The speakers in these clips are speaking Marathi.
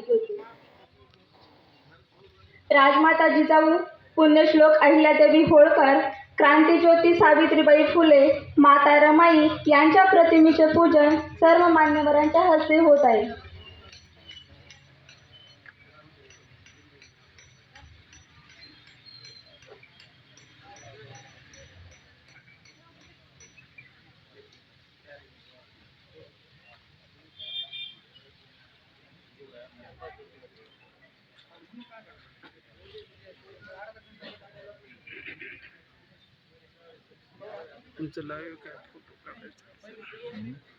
ज्योती राजमाता जिजाऊ पुण्यश्लोक अहिल्यादेवी होळकर क्रांतीज्योती सावित्रीबाई फुले माता रमाई यांच्या प्रतिमेचे पूजन सर्व मान्यवरांच्या हस्ते होत आहे. तुमचं लाईव्ह काय फोटो काढायचा?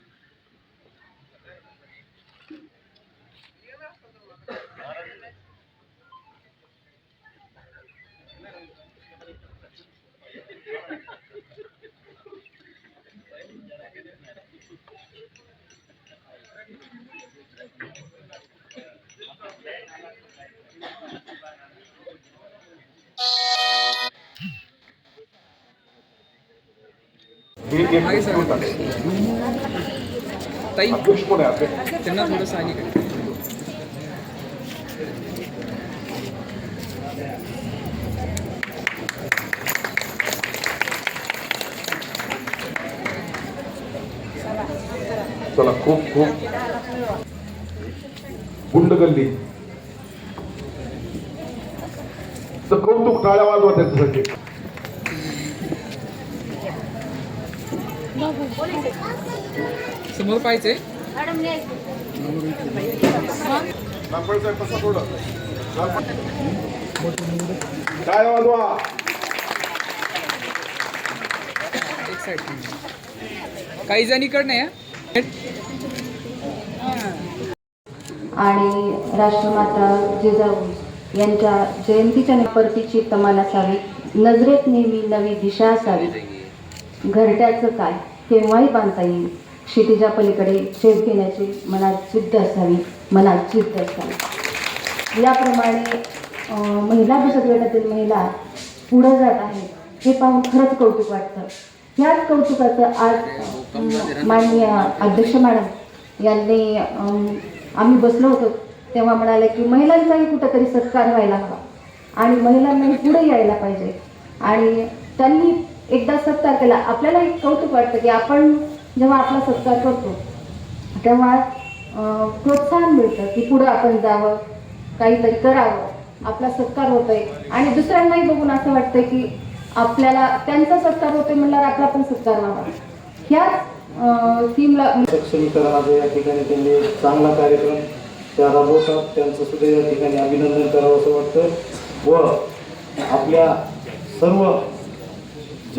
ताई त्यांना थोडंसं आणि काय चला खूप खूप. गुंडगल्ली. तर कौतुक टाळ्या वाजवा त्याच्यासाठी. समोर पाहिजे टाळ्या वाजवा साईड काही जणीकडनं आणि राष्ट्रमाता जिजाऊ यांच्या जयंतीच्या परतीची तमान असावी नजरेत नेहमी नवी दिशा असावी. घरट्याचं काय? केव्हाही बांधता येईल. क्षितिजा पलीकडे झेप घेण्याची मनात जिद्द असावी मनात जिद्द असावी. याप्रमाणे महिला बचत गटातील महिला पुढं जात आहेत हे पाहून खरंच कौतुक वाटतं. ह्याच कौतुकाचं आज माननीय अध्यक्ष मॅडम यांनी आम्ही बसलो होतो तेव्हा म्हणाले की महिलांचाही कुठंतरी सत्कार व्हायला हवा आणि महिलांनाही पुढे यायला पाहिजे. आणि त्यांनी एकदा सत्कार केला आपल्याला एक कौतुक वाटतं की आपण जेव्हा आपला सत्कार करतो तेव्हा प्रोत्साहन मिळतं की पुढं आपण जावं काहीतरी करावं आपला सत्कार होतोय. आणि दुसऱ्यांनाही बघून असं वाटतं की आपल्याला त्यांचा सत्कार होतोय म्हणल्यावर आपला पण सत्कार व्हावा. ह्याच थीमला सक्षमीकरणाचा या ठिकाणी त्यांनी चांगला कार्यक्रम त्या राबवतात त्यांचं सुद्धा या ठिकाणी अभिनंदन करावं असं वाटतं. व आपल्या सर्व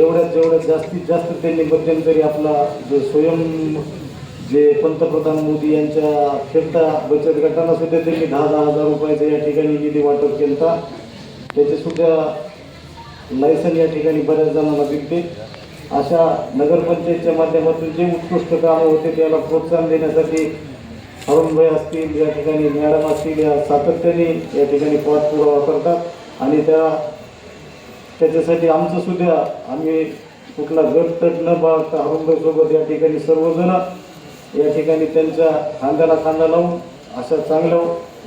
जेवढ्यात जेवढ्यात जास्तीत जास्त त्यांनी मध्यंतरी आपला जो स्वयं जे पंतप्रधान मोदी यांच्या फिरता बचत गटांना सुद्धा त्यांनी दहा दहा हजार रुपयाचं या ठिकाणी निधी वाटप केला त्याचे सुद्धा लायसन या ठिकाणी बऱ्याच जणांना दिलते. अशा नगरपंचायतच्या माध्यमातून जे उत्कृष्ट कामं होते त्याला प्रोत्साहन देण्यासाठी अरुणभाई असतील या ठिकाणी मॅडम असतील या सातत्याने या ठिकाणी पाठपुरावा करतात. आणि त्या त्याच्यासाठी आमचं सुद्धा आम्ही कुठला गटतट न बाळगता अरुणभाई या ठिकाणी सर्वजण या ठिकाणी त्यांच्या खांद्याला खांदा लावून अशा चांगल्या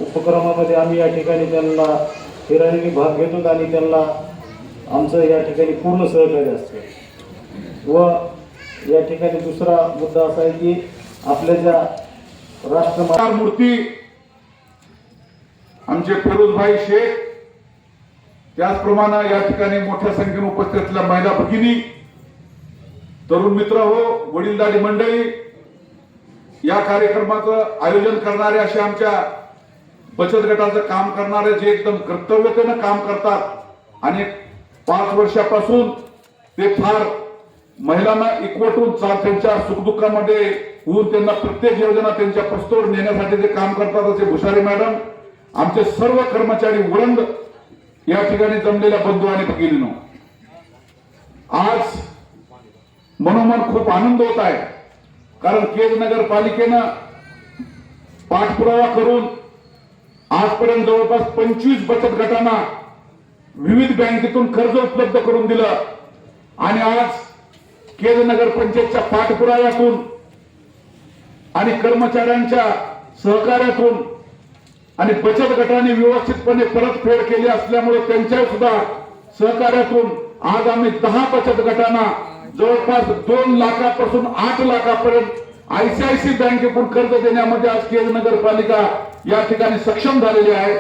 उपक्रमामध्ये आम्ही या ठिकाणी त्यांना फिरायला भाग घेतो आणि त्यांना आमचं या ठिकाणी पूर्ण सहकार्य असतं. व या ठिकाणी दुसरा मुद्दा असा आहे की आपल्या ज्या राष्ट्रमूर्ती मूर्ती आमचे फिरोजभाई शेख त्याचप्रमाणे या ठिकाणी मोठ्या संख्येने उपस्थित असलेल्या महिला भगिनी तरुण मित्र हो वडीलधारी मंडळी या कार्यक्रमाचं आयोजन करणारे असे आमच्या बचत गटाचं काम करणारे जे एकदम कर्तव्यतेनं काम करतात आणि पाच वर्षापासून ते फार महिलांना एकवटून चा- त्यांच्या सुखदुःखामध्ये होऊन त्यांना प्रत्येक योजना त्यांच्या प्रस्तोर नेण्यासाठी जे काम करतात असे भुसारी मॅडम आमचे सर्व कर्मचारी उरंग या ठिकाणी जमलेल्या बंधू आणि भगिनीनो आज मनोमन खूप आनंद होत आहे. कारण केज नगरपालिकेनं पाठपुरावा करून आजपर्यंत जवळपास पंचवीस बचत गटांना विविध बँकेतून कर्ज उपलब्ध करून दिलं. आणि आज केज नगर पंचायतच्या पाठपुराव्यातून आणि कर्मचाऱ्यांच्या सहकार्यातून आणि बचत गटाने व्यवस्थितपणे परतफेड केली असल्यामुळे त्यांच्या सुद्धा सहकार्यातून आज आम्ही दहा बचत गटांना जवळपास दोन लाखापासून आठ लाखापर्यंत आयसीआयसी बँकेकडून कर्ज देण्यामध्ये आज केज नगरपालिका या ठिकाणी सक्षम झालेली आहे.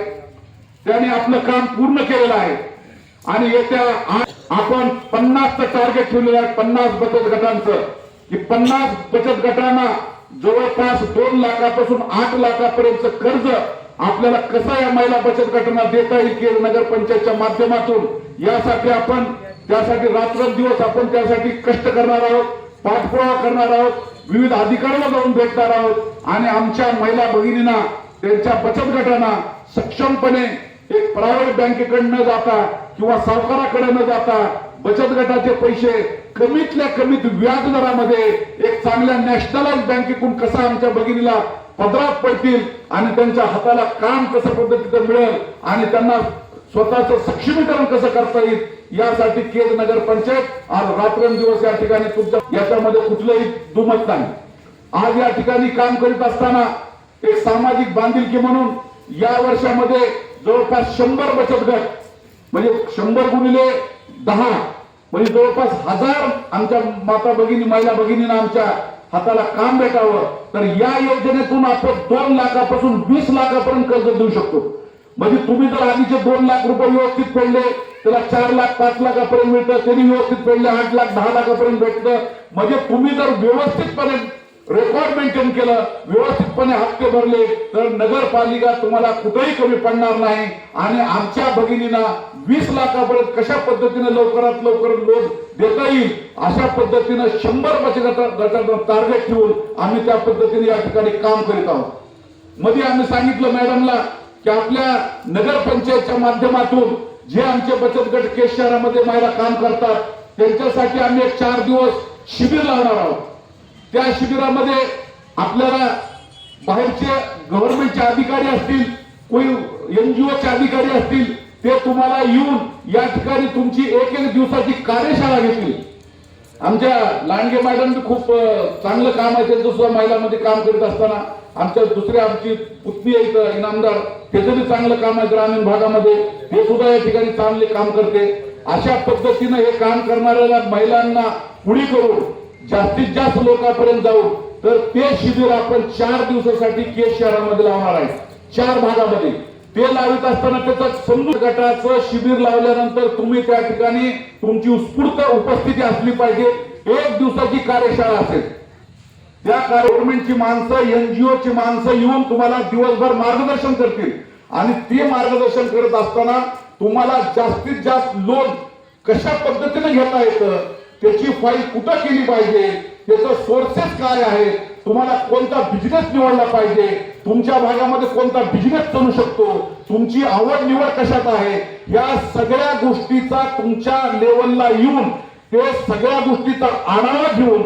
त्याने आपलं काम पूर्ण केलेलं आहे. आणि येत्या आज आपण पन्नासचं टार्गेट ठेवलेलं आहे पन्नास बचत गटांचं. की पन्नास बचत गटांना जवळपास दोन लाखापासून आठ लाखापर्यंत कर्ज आपल्याला कसा या महिला बचत गटांना देता येईल केळ नगर पंचायतच्या माध्यमातून? यासाठी आपण त्यासाठी रात्रंदिवस आपण त्यासाठी कष्ट करणार आहोत पाठपुरावा करणार आहोत विविध अधिकाऱ्यांना जाऊन भेटणार आहोत आणि आमच्या महिला भगिनींना त्यांच्या बचत गटांना सक्षमपणे एक प्रायव्हेट बँकेकडे न जाता किंवा सावकाराकडे न जाता बचत गटाचे पैसे कमीतल्या कमीत व्याज दरामध्ये एक चांगल्या नॅशनलाइज बँकेकडून कसा आमच्या भगिनीला पदरात पडतील आणि त्यांच्या हाताला काम कसं पद्धतीचं मिळेल आणि त्यांना स्वतःचं सक्षमीकरण कसं करता येईल यासाठी केज नगर पंचायत आज रात्रंदिवस या ठिकाणी तुमच्या याच्यामध्ये कुठलंही दुमत नाही. आज या ठिकाणी काम करीत असताना एक सामाजिक बांधिलकी म्हणून या वर्षामध्ये जवळपास शंभर बचत गट म्हणजे शंभर गुणिले दहा म्हणजे जवळपास हजार आमच्या माता भगिनी महिला भगिनींना आमच्या हाताला काम भेटावं तर या योजनेतून आपण दोन लाखापासून वीस लाखापर्यंत कर्ज देऊ शकतो. म्हणजे तुम्ही जर आधीचे दोन लाख रुपये व्यवस्थित फेडले त्याला चार लाख पाच लाखापर्यंत मिळतं त्यांनी व्यवस्थित फेडले आठ लाख दहा लाखापर्यंत भेटतं. म्हणजे तुम्ही जर व्यवस्थितपणे रेकॉर्ड मेंटेन केलं व्यवस्थितपणे हक्क भरले तर नगरपालिका तुम्हाला कुठेही कमी पडणार नाही. आणि आमच्या भगिनींना वीस लाखापर्यंत कशा पद्धतीने लवकरात लवकर लोन देता येईल अशा पद्धतीनं शंभर बचत टार्गेट ठेवून आम्ही त्या पद्धतीने या ठिकाणी काम करीत आहोत. मध्ये आम्ही सांगितलं मॅडमला की आपल्या नगरपंचायतच्या माध्यमातून जे आमचे बचत गट केस शहरामध्ये महिला काम करतात त्यांच्यासाठी आम्ही एक चार दिवस शिबिर लावणार आहोत. त्या शिबिरामध्ये आपल्याला बाहेरचे गव्हर्नमेंटचे अधिकारी असतील कोणी एनजीओचे अधिकारी असतील ते तुम्हाला येऊन या ठिकाणी तुमची एक एक दिवसाची कार्यशाळा घेतील. आमच्या लांडगे मॅडम खूप चांगलं काम आहे. त्यांचं सुद्धा महिलांमध्ये काम करीत असताना आमच्या दुसऱ्या आमची पुतणी आहे इनामदार. त्याचं बी चांगलं काम आहे ग्रामीण भागामध्ये. ते सुद्धा या ठिकाणी चांगले काम करते. अशा पद्धतीनं हे काम करणाऱ्या महिलांना पुढे करून जास्तीत जास्त लोकांपर्यंत जाऊ तर ते शिबिर आपण चार दिवसासाठी केस शहरामध्ये लावणार आहे. चार भागामध्ये. ते लावित असताना त्याचं समजून गटाचं शिबिर लावल्यानंतर तुम्ही त्या ठिकाणी तुमची उत्स्फूर्त उपस्थिती असली पाहिजे. एक दिवसाची कार्यशाळा असेल. त्या गव्हर्नमेंटची माणसं एनजीओची माणसं येऊन तुम्हाला दिवसभर मार्गदर्शन करतील. आणि ते मार्गदर्शन करत असताना तुम्हाला जास्तीत जास्त लोन कशा पद्धतीने घेता येतं? त्याची फाईल कुठं केली पाहिजे? त्याचं सोर्सेस काय आहे तुम्हाला कोणता बिझनेस निवडला पाहिजे? तुमच्या भागामध्ये कोणता बिझनेस चालू शकतो? तुमची आवड निवड कशात आहे? या सगळ्या गोष्टीचा तुमच्या लेवलला येऊन ते सगळ्या गोष्टीचा आढावा घेऊन